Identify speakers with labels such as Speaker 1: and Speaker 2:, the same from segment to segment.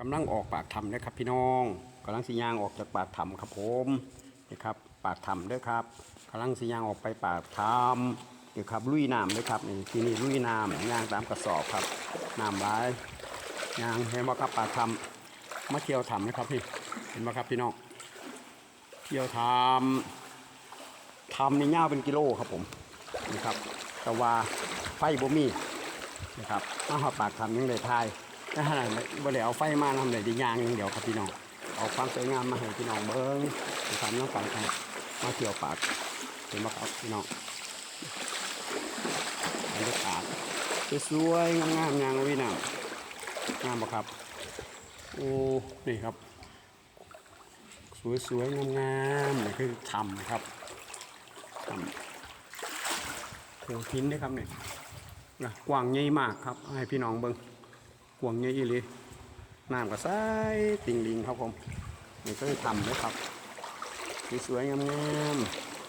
Speaker 1: กำลังออกปากถ้ำนะครับพี่น้องกำลังสิยางออกจากปากถ้ำครับผมนี่ครับปากถ้ำเด้วยครับกำลังสิยางออกไปปากถ้ำนี่ครับลุยน้ำเลยครับนี่ที่นี่ลุยน้ำยางตามกระสอบครับน้ำร้ายางเห็นว่าครับปากถ้ำมาเที่ยวถ้ำนะครับพี่เห็นไหมครับพี่น้องเที่ยวถ้ำถ้ำนี่ยาวเป็นกิโลครับผมนี่ครับแต่ว่าไฟบ่มีนะครับมาหอปากทำยังได้ทาย นะฮะบ่ได้เอาไฟมาทำได้ดีย่างหนึงเดี๋ยวครับพี่น้องเอาความสวยงามมาให้พี่น้องเบิ้งทำน้องกันครับมาเที่ยวปากเห็นไหมครับพี่น้องบรรยากาศสวยงามงามเลยพี่น้องามปะครับโอ้นี่ครับ สวยๆงามๆนี่คือทำครับทำโขดหินด้ครับเนี่ยนะกว้างใหญ่มากครับ ให้พี่น้องเบิ่ง กวงใหญ่อีหลีน้ำก็ใสติ่งลิงครับผมนี่ก็ทำเลยครับสวยงาม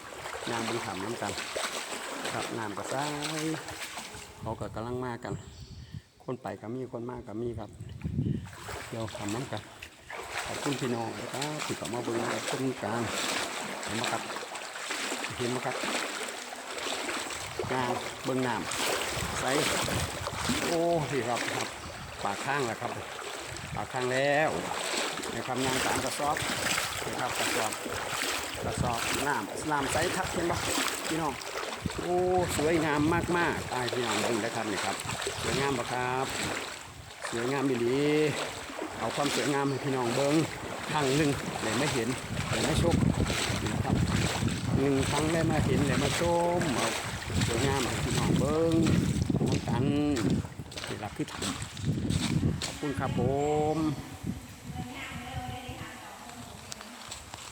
Speaker 1: ๆน้ำบนถ้ำน้ำกันครับน้ำก็ใสเขาก็กำลังมากกัน คนไปก็มีคนมากก็มีครับเดี๋ยวทำน้ำกันขอบคุณพี่น้องนะครับที่เข้ามาเบิ่งต้นกลางเห็นไหมครับเห็นไหมครับงานเบื้องน้ำใสโอ้พี่ครับครับ ปากข้างแล้วครับปากข้างแล้วนะครับยางตามกระสอบนะครับกระสอบกระสอบน้ำน้ำใสครับเห็นปะพี่น้องโอ้สวยงามมากๆตายพี่น้องเบิ่งได้ครับนี่ครับสวยงามปะครับสวยงามดีเอาความสวยงามให้พี่น้องเบิ้งครั้งหนึ่งเลยไม่เห็นเลยไม่ชมนะครับหนึ่งครั้งได้มาเห็นได้มาชมเอาสวยงามให้พี่น้องเบิ้งน้ำกันนี่ ลับที่ทำขอบคุณครับผม